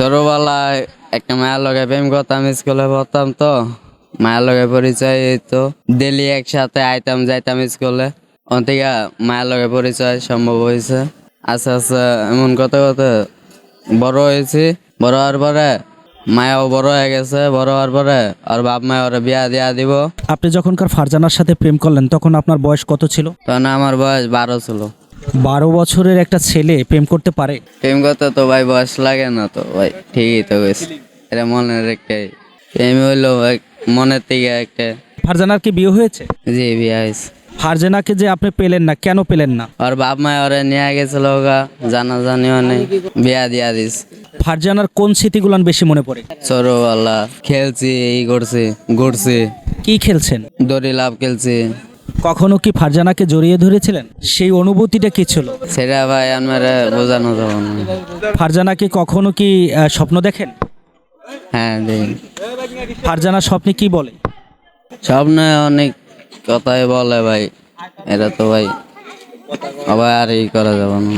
ছোটবেলায় একটা মায়ের লগে প্রেম করতাম স্কুলে পড়তাম তো। মায়ের লগে পরিচয় এই তো ডেলি একসাথে আইতাম যাইতাম স্কুলে। ওখান থেকে মায়ের লগে পরিচয় সম্ভব হয়েছে। আস্তে আস্তে এমন কথা কথা বড় হয়েছি। বড় হওয়ার পরে মায়াও বড় হয়ে গেছে। বড় হওয়ার পরে আর বাপ মায় ওরা বিয়া দিয়া দিব। আপনি যখনকার ফারজানার সাথে প্রেম করলেন তখন আপনার বয়স কত ছিল? তখন আমার বয়স বারো ছিল। বারো বছরের একটা ছেলে প্রেম করতে পারে? প্রেম করতে তো ভাই বয়স লাগে না তো ভাই ঠিকই তো গেছে এটা মনের একটাই প্রেম হইল মনের থেকে একটা। ফারজানার কি বিয়ে হয়েছে? জি বিয়া হয়েছে। ফারজানাকে যে আপনি পেলেন না কেন পেলেন না? আর বাপ মায় ওরে নিয়ে গেছিল গা জানা জানিও নেই বিয়া দিয়া দিস। ফারজানার কোন স্মৃতিগুলান বেশি মনে পড়ে? ছোটবেলা খেলছি এই করছে ঘুরছে। কি খেলছেন? দড়ি লাভ খেলছি। কখনো কি ফারজানাকে জড়িয়ে ধরেছিলেন? সেই অনুভূতিটা কি ছিল? সেটা ভাই আমার বোঝানো যাবে না। ফারজানাকে কখনো কি আহ, স্বপ্ন দেখেন? হ্যাঁ দেখি। ফারজানা স্বপ্নে কি বলে? স্বপ্নে অনেক কথাই বলে ভাই। এটা তো ভাই আবার আর ই করা যাব না।